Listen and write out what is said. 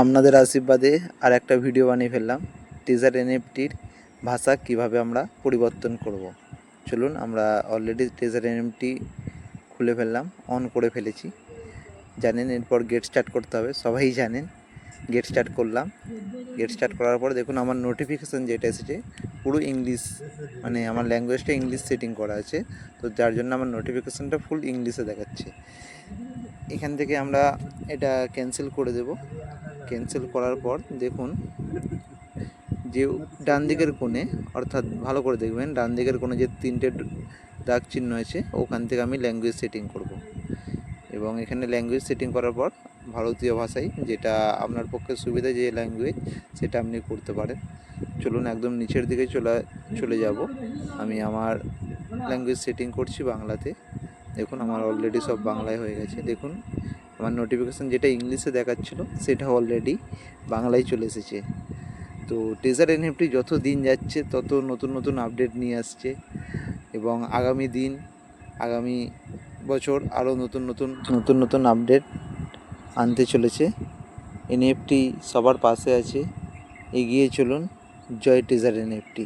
আপনাদের আশীর্বাদে আর একটা ভিডিও বানিয়ে ফেললাম। টিজার এনএফটির ভাষা কীভাবে আমরা পরিবর্তন করব। চলুন, আমরা অলরেডি টিজার এনএফটি খুলে ফেললাম অন করে ফেলেছি। জানেন, এরপর গেট স্টার্ট করতে হবে, সবাই জানেন। গেট স্টার্ট করলাম। গেট স্টার্ট করার পর দেখুন, আমার নোটিফিকেশান যেটা এসেছে, পুরো ইংলিশ মানে আমার ল্যাঙ্গুয়েজটা ইংলিশ সেটিং করা আছে। তো যার জন্য আমার নোটিফিকেশানটা ফুল ইংলিশে দেখাচ্ছে। এখান থেকে আমরা এটা ক্যান্সেল করে দেব। ক্যান্সেল করার পর দেখুন, যে ডান দিকের কোণে, অর্থাৎ ভালো করে দেখবেন, ডান দিকের কোণে যে তিনটে দাগ চিহ্ন আছে, ওখান থেকে আমি ল্যাঙ্গুয়েজ সেটিং করব। এবং এখানে ল্যাঙ্গুয়েজ সেটিং করার পর ভারতীয় ভাষায় যেটা আপনার পক্ষে সুবিধা যে ল্যাঙ্গুয়েজ সেটা আপনি করতে পারেন। চলুন একদম নিচের দিকে চলে চলে যাব। আমি আমার ল্যাঙ্গুয়েজ সেটিং করছি বাংলাতে। দেখুন, আমার অলরেডি সব বাংলায় হয়ে গেছে। দেখুন আমার নোটিফিকেশান যেটা ইংলিশে দেখাচ্ছিল, সেটা অলরেডি বাংলায় চলে এসেছে। তো টেজার এনএফটি যত দিন যাচ্ছে, তত নতুন নতুন আপডেট নিয়ে আসছে এবং আগামী দিন, আগামী বছর আরও নতুন নতুন নতুন নতুন আপডেট আনতে চলেছে। এনএফটি সবার পাশে আছে। এগিয়ে চলুন, জয় টেজার এনএফটি